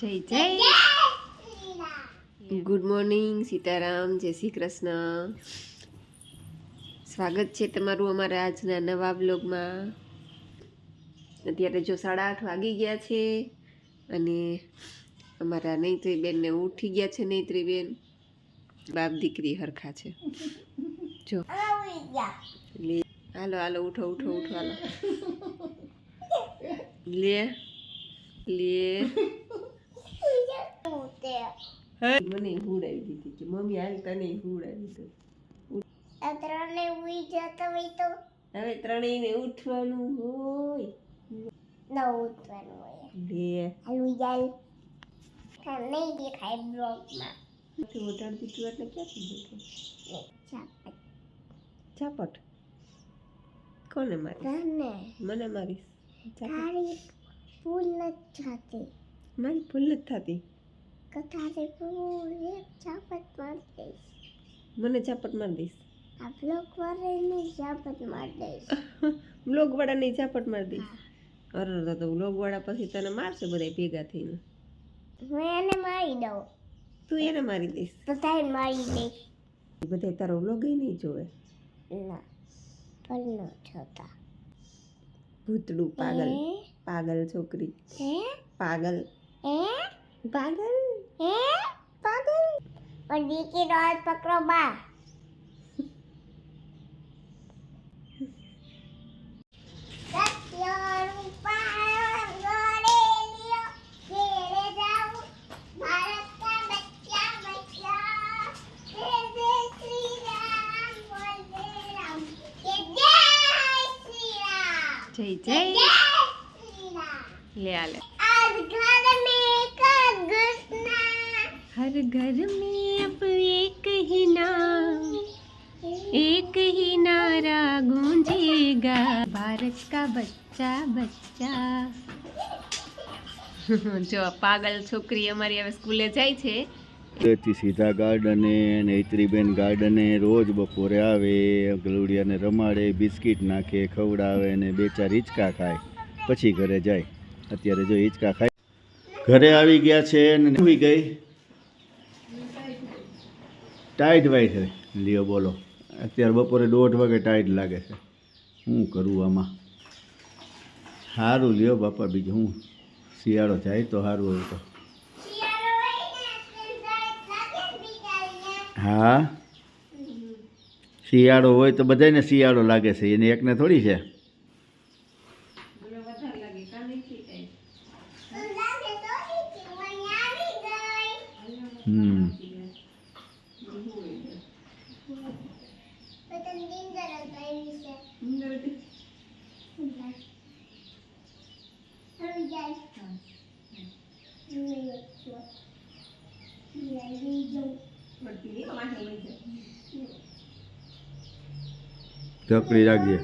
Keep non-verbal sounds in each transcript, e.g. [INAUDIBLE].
જય જય. Good morning Sitaram જય શ્રી કૃષ્ણ. સ્વાગત છે તમારું અમારા આજના નવા બ્લોગમાં અત્યારે જો સાડા આઠ વાગી ગયા છે અને અમારા નૈત્રી બેનને ઉઠી ગયા છે નૈત્રી બેન બાપ દીકરી હરખા છે. જો. લે. હાલો હાલો ઉઠો ઉઠો ઉઠો હાલો. લે. લે. મને હુડાવી દીધી કે મમ્મી હાલ તને હુડાવી તો? હવે ત્રણેયને ઉઠવાનું હોય. લે નથી ઓટાડી દીધું એટલે ક્યાંથી ચાપટ ચાપટ કોને મારી? મને મારી ચાપટ ફૂલ નથી થતી. મારી ફૂલ નથી થતી? એક ઝાપટ મારી દઈશ. મને ઝાપટ મારી દઈશ. આ બ્લોક વાળાને ઝાપટ મારી દઈશ. [LAUGHS] બ્લોગ વાળાને ઝાપટ મારી દઈશ. અરે તો બ્લોગ વાળા પછી તને મારશે બધા ભેગા થઈને. હું એને મારી દઉં. તું એને મારી દઈશ. બધાને મારી દઈશ. બધા તારો બ્લોગ નહીં જોવે. ના પણ ન થતા ભૂતડું પાગલ. પાગલ છોકરી. પાગલ. પાગલ? હે? પાગલ? પણ દીકી હાથ પકડો બા. જય જય લે ઘેરે हर घर में अब एक ही नाम एक ही नारा गूंजेगा भारत का बच्चा बच्चा જો આ પાગલ છોકરી અમારી હવે સ્કૂલે જાય છે થી સીધા ગાર્ડને નૈત્રીબેન ગાર્ડને રોજ બપોરે આવે ગલુડિયાને રમાડે બિસ્કિટ નાખે ખવડાવે ને બે ચાર હિંચકા ખાય પછી ઘરે જાય અત્યારે જો હિંચકા ખાય ઘરે આવી ગયા છે ને આવી ગઈ ટાઈટ વાઈટ છે. લ્યો બોલો. અત્યારે બપોરે દોઢ વાગે ટાઈટ લાગે છે. શું કરું આમાં? સારું લ્યો બાપા બીજું હું? શિયાળો જાય તો સારું હોય તો. હા? શિયાળો હોય તો બધાને શિયાળો લાગે છે. એને એકને થોડી છે? ઢકડી રાખજે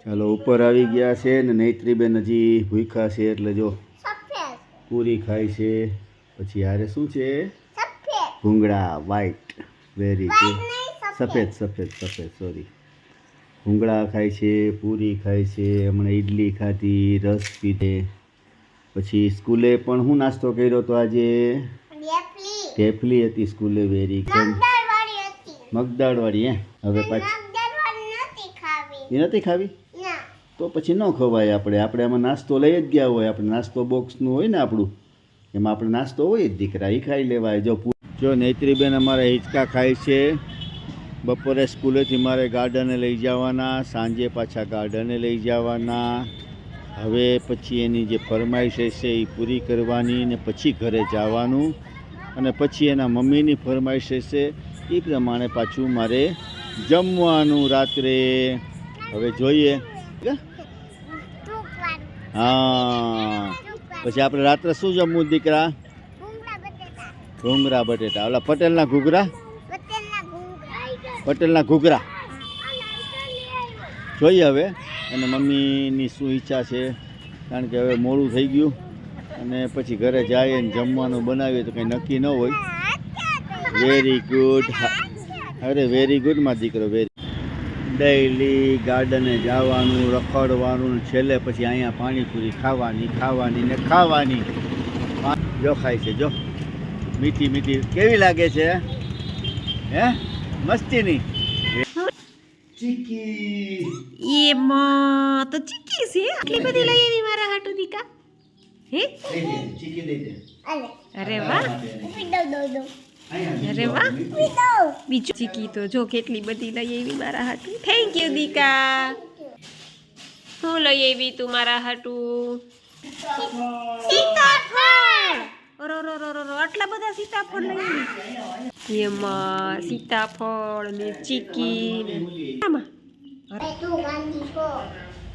ચાલો ઉપર આવી ગયા છે ને નૈત્રીબેન હજી ભૂખા છે એટલે જો પૂરી ખાય છે. પછી હારે શું છે? ભૂંગળા વ્હાઈટ વેરી ગુડ સફેદ. સફેદ સફેદ સોરી ભૂંગળા ખાય છે પૂરી ખાય છે હમણાં ઈડલી ખાધી રસ પીધે. પછી સ્કૂલે પણ હું નાસ્તો કર્યો તો આજે? ઢેફલી હતી સ્કૂલે વેરી મગદાળવાળી હે હવે પાછી એ નથી ખાવી? તો પછી ન ખવાય આપણે. આપણે આમાં નાસ્તો લઈ જ ગયા હોય. આપણે નાસ્તો બોક્સનું હોય ને આપણું. એમાં આપણે નાસ્તો હોય જ દીકરા. એ ખાઈ લેવાય. જો જો નૈત્રીબેન અમારે હિંચકા ખાય છે, બપોરે સ્કૂલેથી મારે ગાર્ડને લઈ જવાના, સાંજે પાછા ગાર્ડને લઈ જવાના. હવે પછી એની જે ફરમાઈશ હશે એ પૂરી કરવાની ને પછી ઘરે જવાનું. અને પછી એના મમ્મીની ફરમાઈશ હશે એ પ્રમાણે પાછું મારે જમવાનું રાત્રે. હવે જોઈએ. હા. પછી આપણે રાત્રે શું જમવું દીકરા? ઘૂંગરા બટેટા. ઓલા પટેલના ઘૂઘરા? પટેલના ઘૂઘરા. જોઈએ હવે. અને મમ્મીની શું ઈચ્છા છે? કારણ કે હવે મોડું થઈ ગયું. અને પછી ઘરે જાય ને જમવાનું બનાવીએ તો કંઈ નક્કી ન હોય. વેરી ગુડ અરે વેરી ગુડમાં દીકરો વેરી ડેઈલી ગાર્ડને જવાનું રખડવાનું છેલ્લે પછી અહીંયા પાણીપુરી ખાવાની ખાવાની ને ખાવાની. જોખાય જો ખાય છે જો. મીઠી મીઠી. કેવી લાગે છે? હે? મસ્તીની. ચીકી. એમાં તો ચીકી છે. આટલી બધી લઈ આવી મારા હાટુ દીકા હે? ચીકી દે દે અરે વાહ. દો દો દો અરે વાહ. બીજું. ચીકી તો જો કેટલી બધી લઈ આવી મારા હાટુ. થેન્ક યુ દીકા. શું લઈ આવી તું મારા હાટુ? આટલા બધા સીતાફળ લઈ એમાં સીતાફળ ને ચીકી ને આમાં. એ તું ગાંધી છો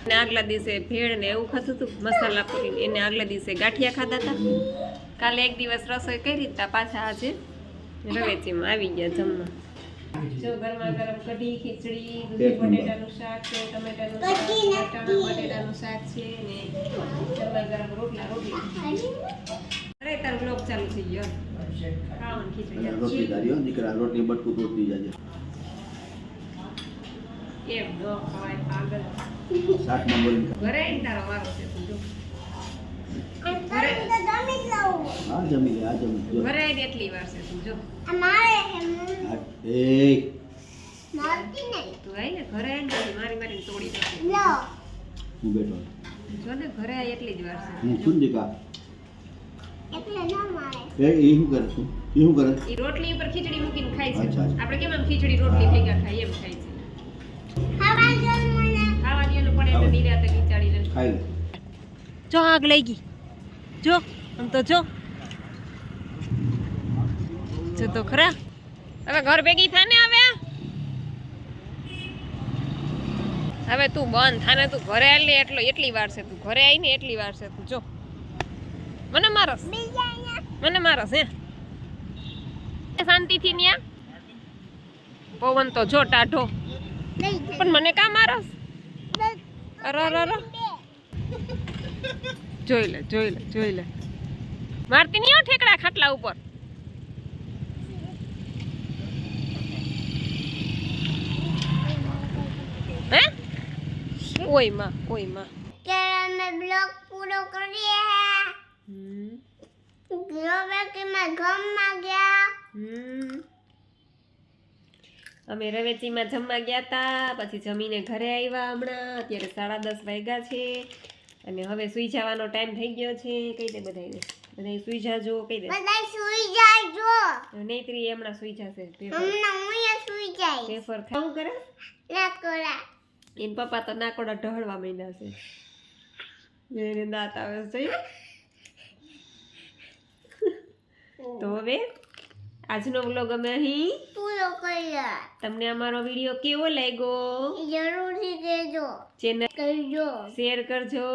ને આગલા દિવસે ભેળ ને એવું ખાતું હતું મસાલા પૂરી એને આગલા દિવસે ગાંઠિયા ખાધા હતા કાલે એક દિવસ રસોઈ કરી હતા પાછા આજે રવેચીમાં આવી ગયા જમવા. જો ગરમા ગરમ કઢી ખીચડી દૂધી બટેટાનું શાક છે ટમેટાનું શાક છે, નથી. બટેટાનું શાક છે ને ગરમા ગરમ રોટલા રોટલી. ચાલુ થઈ ગયો. રોટલી દીકરા બટકું તોડતી જાજે. ખા. ઘરે તારો વારો છે તું જો. અને જમી જ લઉં. આ જમી લે આ જમી લે. ઘરે એટલી વાર છે તું જો. એ. નહીં. તું આઈ ને ઘરે આવીને મારી મારીને તોડી નાખે લો. હું બેઠો જો ને ઘરે આવી એટલી જ વાર છે હું છું એટલે ન મારે એ એ શું કરે છે? એ શું કરે? ઈ રોટલી ઉપર ખીચડી મૂકીને ખાય છે. અચ્છા, અચ્છા. આપણે કેમ આમ ખીચડી રોટલી ભેગા ખાય એમ ખાય છે. ખાવા જો મને. ખાવા દે ને પડે એટલે નિરાતે નીચાડીને ખાઈ લે. જો આગ લઈ ગઈ. જો આમ તો જો. જો તો ખરા. હવે ઘર ભેગી થાને હવે? હવે તું બંધ થાને તું ઘરે આલી એટલો એટલી વાર છે તું. ઘરે આવીને એટલી વાર છે તું. જો. મને મારસ મને મારસ હે શાંતિથી ન્યા. પવન તો જો ટાઢો. પણ મને કા મારસ અરે અરે જોઈ લે જોઈ લે જોઈ લે. મારતી નહીં ઠેકડા ખાટલા ઉપર. હે? ઓયમાં ઓયમાં. અમે રવેચીમાં જમવા ગયા હતા પછી જમીને ઘરે આવ્યા હમણાં. અત્યારે સાડા દસ વાગ્યા છે અને હવે સુઈ જવાનો ટાઈમ થઈ ગયો છે. કહી દે બધાને બધા સુઈ જાજો કહી દે. બધા સુઈ જાજો નૈત્રી હમણાં સુઈ જશે. પેપર. હમણાં હું સુઈ જઈશ પેપર ખાવું કરે? નાકોડા એન પપ્પા તો નાકોડા ઢળવા માંડ્યા છે. એને દાંત આવે છે? તો હવે આજનો વ્લોગ અમે અહીં પૂરો કર્યા તમને અમારો વીડિયો કેવો લાગ્યો? જરૂરથી દેજો ચેનલ કરજો શેર કરજો.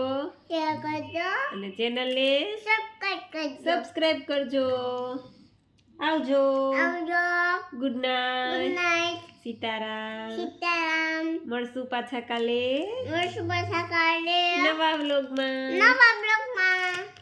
શેર કરજો. અને ચેનલને સબસ્ક્રાઇબ કરજો. સબસ્ક્રાઇબ કરજો. આવજો. આવજો. Good good night night Sitaram. Sitaram. મળશું પાછા કાલે. મળશું પાછા કાલે. નવા વ્લોગમાં નવા બ્લોગમાં